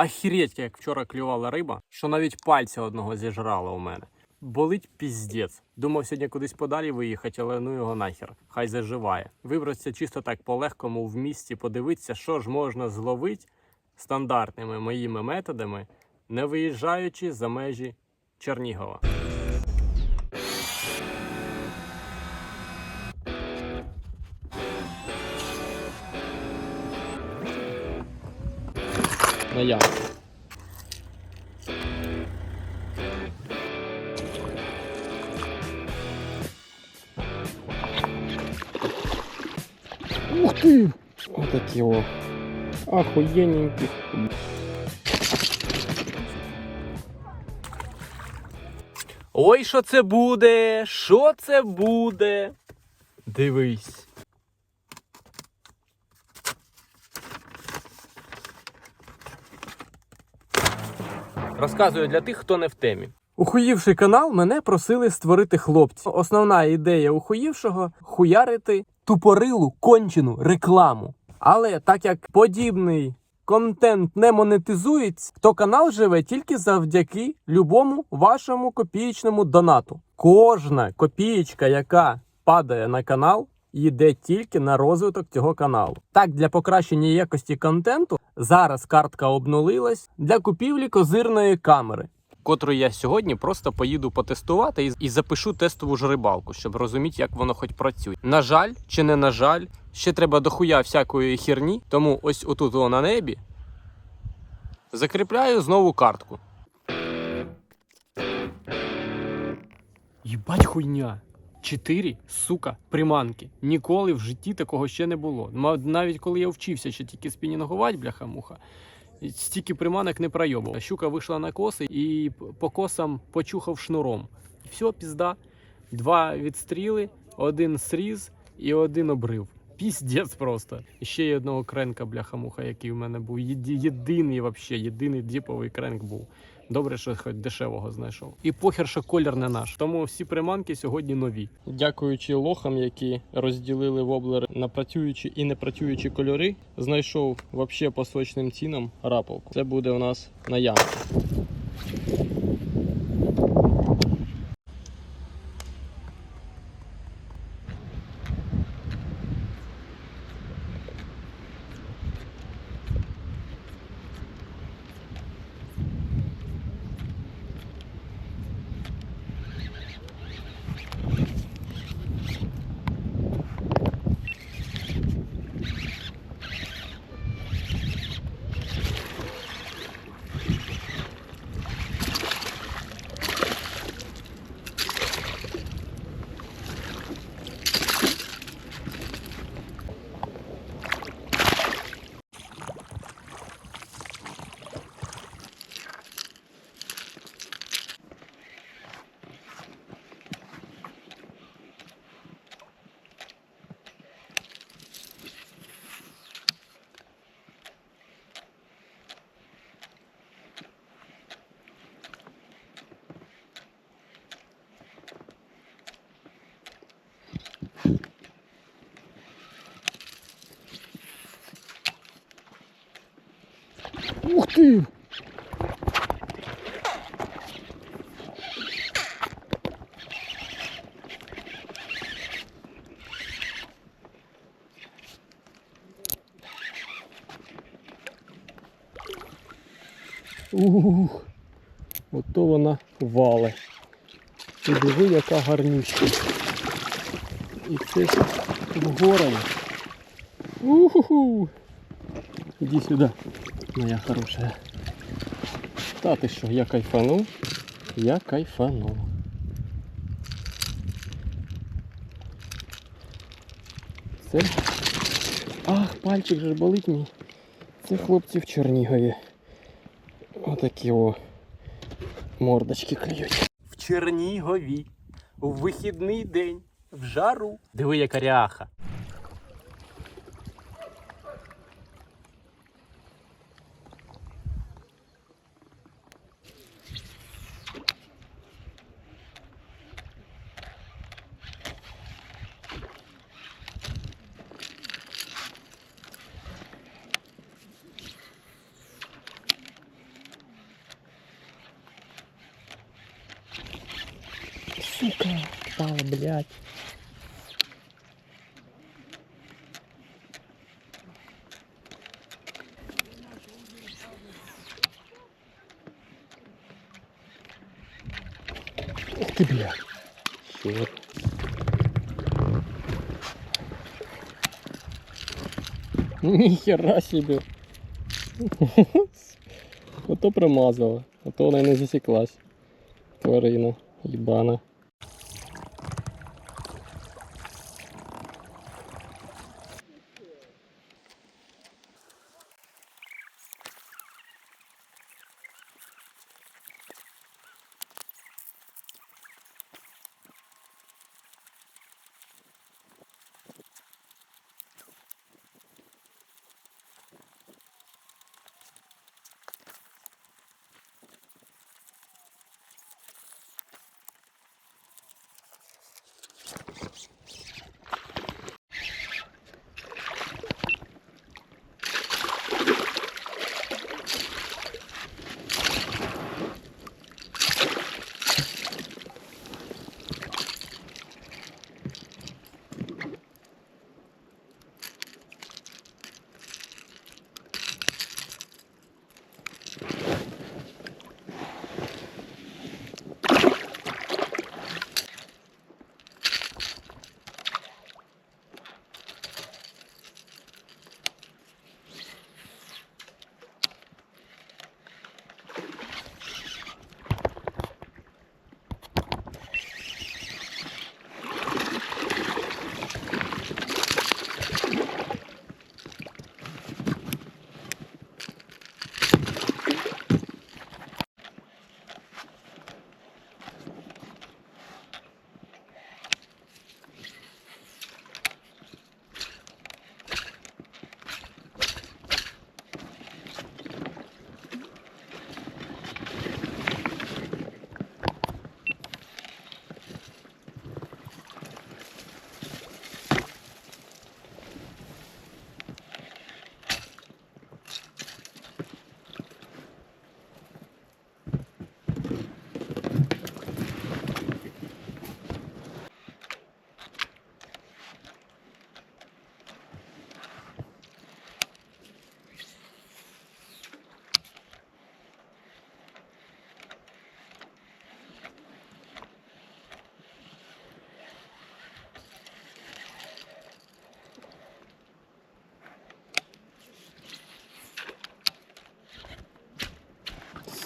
Ахіреть, як вчора клювала риба, що навіть пальця одного зіжрала у мене. Болить піздець. Думав сьогодні кудись подалі виїхати, але ну його нахер. Хай заживає. Вибратися чисто так по-легкому в місті, подивитися, що ж можна зловити стандартними моїми методами, не виїжджаючи за межі Чернігова. На ямку. Ух ты! Вот такие вот. Охуенненький. Ой, що це буде? Що це буде? Дивись. Розказую для тих, хто не в темі. Ухуївший канал мене просили створити хлопці. Основна ідея ухуївшого хуярити тупорилу кончену рекламу. Але так як подібний контент не монетизується, то канал живе тільки завдяки любому вашому копієчному донату. Кожна копієчка, яка падає на канал, йде тільки на розвиток цього каналу. Так, для покращення якості контенту зараз картка обнулилась для купівлі козирної камери. Котру я сьогодні просто поїду потестувати і, і запишу тестову ж рибалку, щоб розуміти, як воно хоч працює. На жаль, чи не на жаль, ще треба дохуя всякої херні, тому ось отут о, на небі закріпляю знову картку. Єбать хуйня. Чотири, сука, приманки. Ніколи в житті такого ще не було. Навіть коли я вчився ще тільки спінінгувати, бляха-муха, стільки приманок не пройобував. Щука вийшла на коси і по косам почухав шнуром. Все, пізда. Два відстріли, один сріз і один обрив. Піздець просто. Ще є одного кренка, бляха-муха, який в мене був. Єди- Єдиний, вообще, єдиний діповий кренк був. Добре, що хоч дешевого знайшов. І похер, що колір не наш. Тому всі приманки сьогодні нові. Дякуючи лохам, які розділили воблери на працюючі і не працюючі кольори, знайшов вообще по сочним цінам рапалку. Це буде у нас на ямку. Ух ти! Ух, ото вона вале. Ти диви, яка гарнюща. І це ж в городі. Уху. Іди сюди, моя хорошая. Та ти що, я кайфанув? Я кайфанув. Це. Ах, пальчик же болить мій. Це хлопці в Чернігові. Отакі о мордочки клюють. В Чернігові. У вихідний день. В жару. Диви, яка ряха. Сука, впала, блядь. Ух ты, блядь. Черт. Ніхера себе. Ото промазала, а то вона й не засіклась. Тварина, їбана.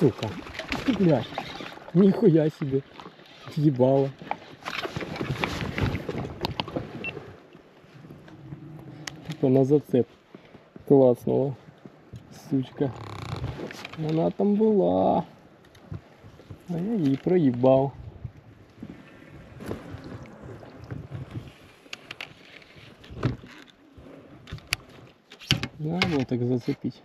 Сука. Блядь. Нихуя себе. Ебало. Тупо на зацеп. Класнула. Сучка. Вона там була. А я її проїбав. Надо було так зацепить.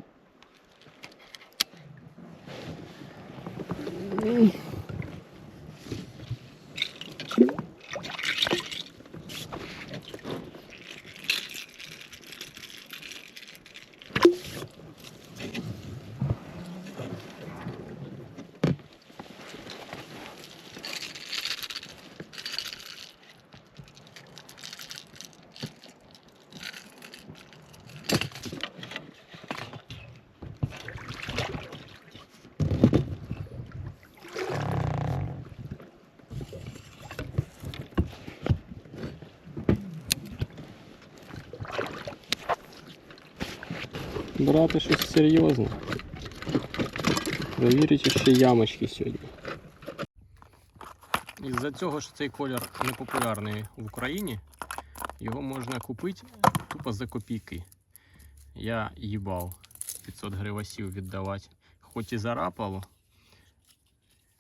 Брати щось серйозне. Провірити ще ямочки сьогодні. Із-за цього, що цей колір не популярний в Україні, його можна купити тупо за копійки. Я їбав 500 гривасів віддавати. Хоч і зарапало,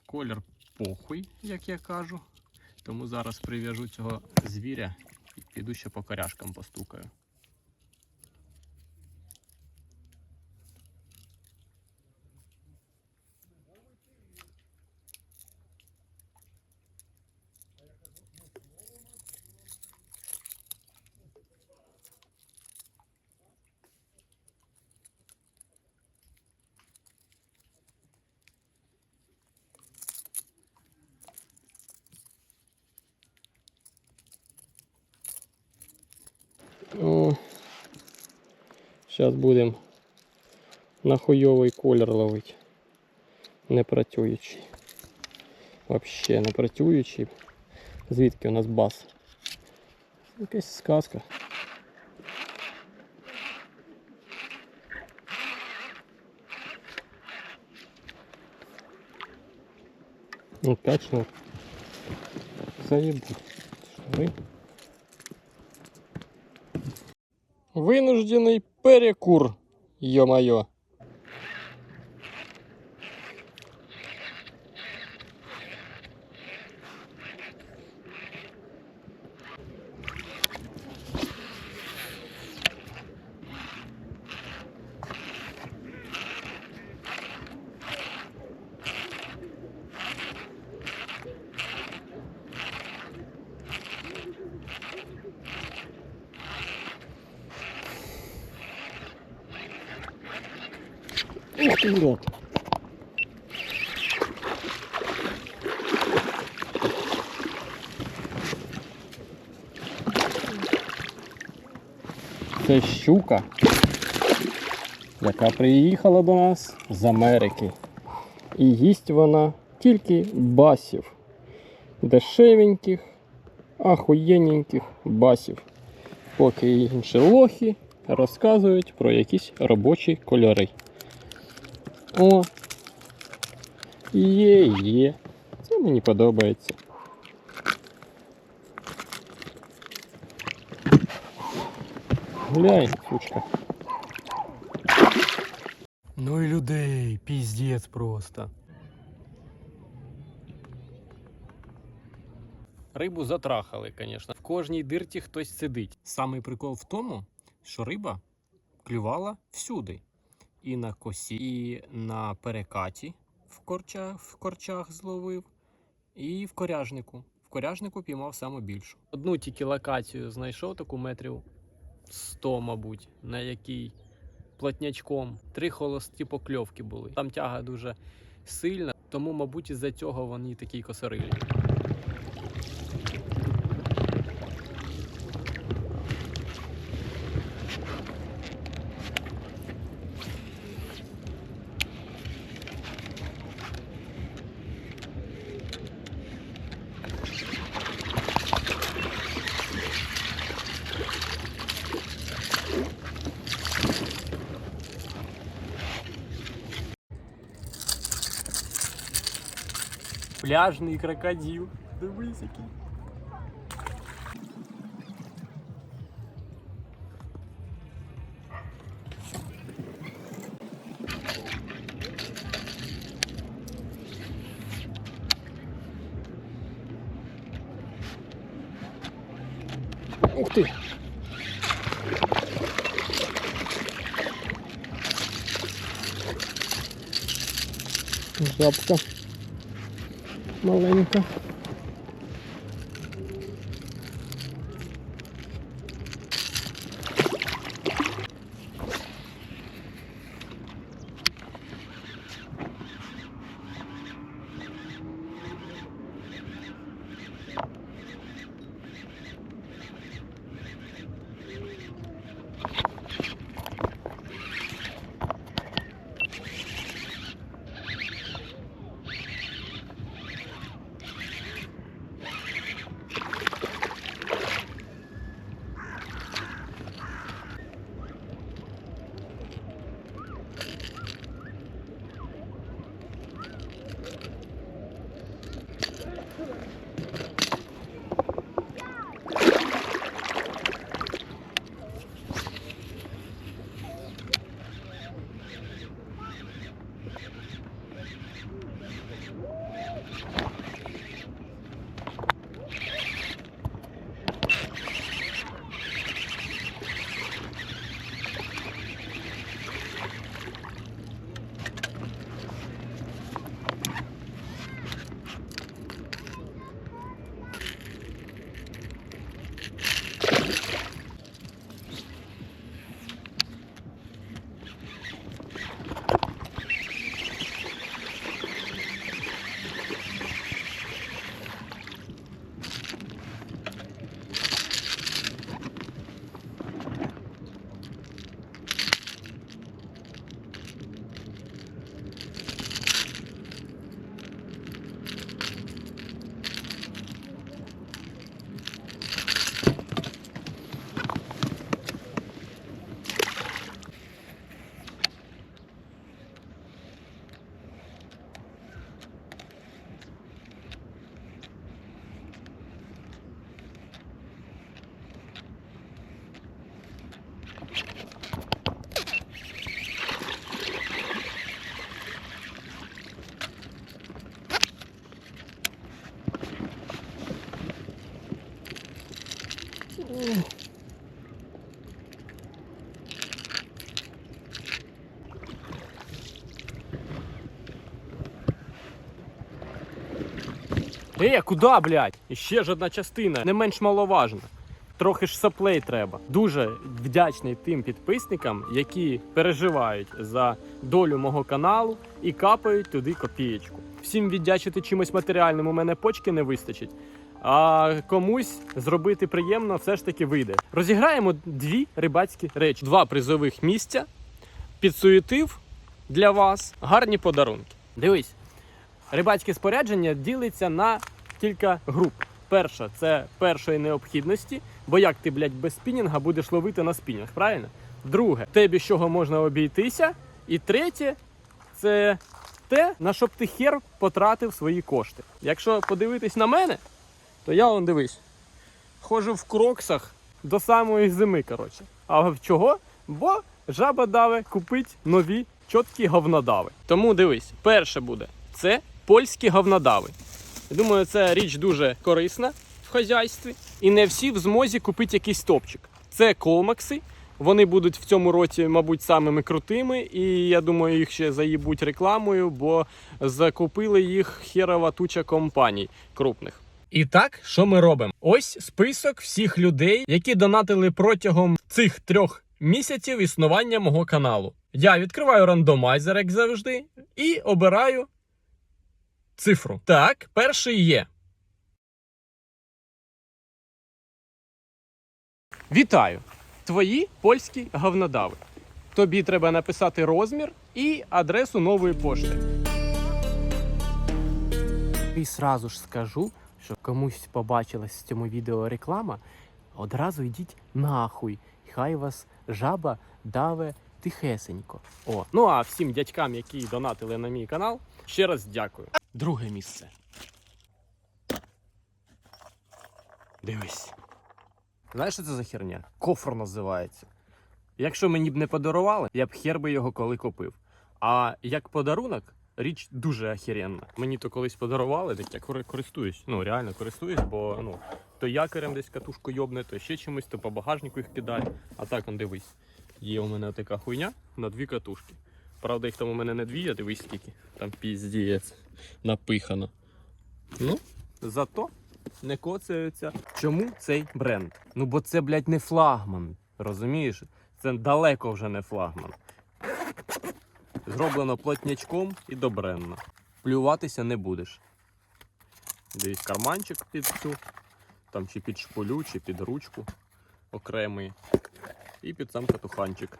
колір похуй, як я кажу. Тому зараз прив'яжу цього звіря і піду ще по коряшкам постукаю. Зараз будемо на хуйовий колір ловити. Не працюючий. Вообще не працюючий. Звідки у нас бас? Якась сказка. Ну, пять шнур. Заебу. Шнуры. Вынужденный перекур, ё-моё. Це щука, яка приїхала до нас з Америки. І їсть вона тільки басів. Дешевеньких, ахуєнненьких басів. Поки інші лохи розказують про якісь робочі кольори. О. Є, є. Це мені подобається. Гуляй, сучка. Ну і людей, піздець просто. Рибу затрахали, звісно. В кожній дирті хтось сидить. Самий прикол в тому, що риба клювала всюди і на косі, і на перекаті в корчах, в корчах зловив, і в коряжнику. В коряжнику піймав саме більшу. Одну тільки локацію знайшов таку метрів 100, мабуть, на якій плотнячком три холості покльовки були. Там тяга дуже сильна, тому, мабуть, із-за цього вони такі косорилі. Пляжний крокодил. Дивись який. Ух ти! Жабка маленька. Е, куди, блядь? І ще ж одна частина, не менш маловажна. Трохи ж соплей треба. Дуже вдячний тим підписникам, які переживають за долю мого каналу і капають туди копієчку. Всім віддячити чимось матеріальним у мене почки не вистачить. А комусь зробити приємно все ж таки вийде. Розіграємо дві рибацькі речі: два призових місця, підсуетив для вас гарні подарунки. Дивись, рибацьке спорядження ділиться на кілька груп. Перша це першої необхідності, бо як ти, блядь, без спінінга будеш ловити на спінінг, правильно? Друге, те, без чого можна обійтися. І третє це те, на що б ти хер потратив свої кошти. Якщо подивитись на мене, то я он дивись. Ходжу в кроксах до самої зими, коротше. А чого? Бо жаба даве купить нові чіткі говнодави. Тому дивись, перше буде це польські говнодави. Я думаю, це річ дуже корисна в хазяйстві. І не всі в змозі купити якийсь топчик. Це колмакси. Вони будуть в цьому році, мабуть, самими крутими, і я думаю, їх ще заїбуть рекламою, бо закупили їх херова туча компаній крупних. І так, що ми робимо? Ось список всіх людей, які донатили протягом цих трьох місяців існування мого каналу. Я відкриваю рандомайзер, як завжди, і обираю цифру. Так, перший є. Вітаю! Твої польські говнодави. Тобі треба написати розмір і адресу нової пошти. І сразу ж скажу, що комусь побачилась в цьому відео реклама, одразу йдіть нахуй. Хай вас жаба даве тихесенько. О, ну а всім дядькам, які донатили на мій канал, ще раз дякую. Друге місце. Дивись. Знаєш, що це за херня? Кофр називається. Якщо мені б не подарували, я б хер би його коли купив. А як подарунок, річ дуже охеренна. Мені то колись подарували, так я кори- користуюсь. Ну, реально користуюсь, бо ну, то якорем десь катушку йобне, то ще чимось, то по багажнику їх кидає. А так, он дивись. Є у мене така хуйня на дві катушки. Правда, їх там у мене не дві, а дивись скільки. Там піздієць напихано. Ну, зато не коцаються. Чому цей бренд? Ну бо це, блядь, не флагман. Розумієш? Це далеко вже не флагман. Зроблено плотнячком і добренно. Плюватися не будеш. Дивись карманчик під цю, там чи під шпулю, чи під ручку окремий. І під сам катуханчик.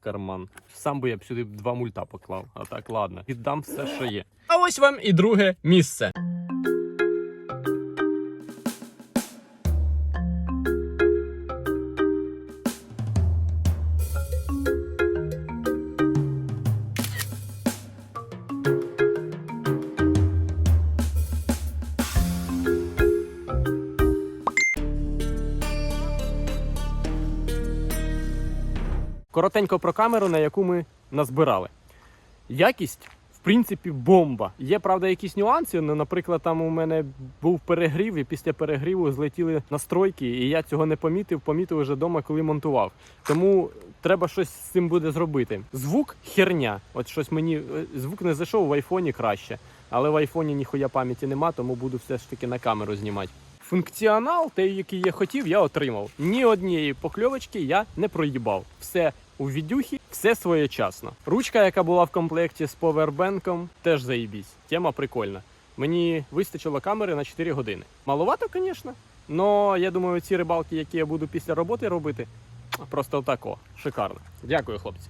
Карман. Сам би я б сюди два мульта поклав. А так, ладно. Віддам все, що є. А ось вам і друге місце. Коротенько про камеру, на яку ми назбирали. Якість, в принципі, бомба. Є, правда, якісь нюанси. Ну, наприклад, там у мене був перегрів, і після перегріву злетіли настройки, і я цього не помітив, помітив вже вдома, коли монтував. Тому треба щось з цим буде зробити. Звук херня. От щось мені е, звук не зайшов в айфоні краще, але в айфоні ніхуя пам'яті нема, тому буду все ж таки на камеру знімати. Функціонал, той, який я хотів, я отримав. Ні однієї покльовочки я не проїбав. Все у відюхі, все своєчасно. Ручка, яка була в комплекті з повербенком, теж заїбісь. Тема прикольна. Мені вистачило камери на 4 години. Маловато, звісно. але я думаю, ці рибалки, які я буду після роботи робити, просто отако. Шикарно. Дякую, хлопці.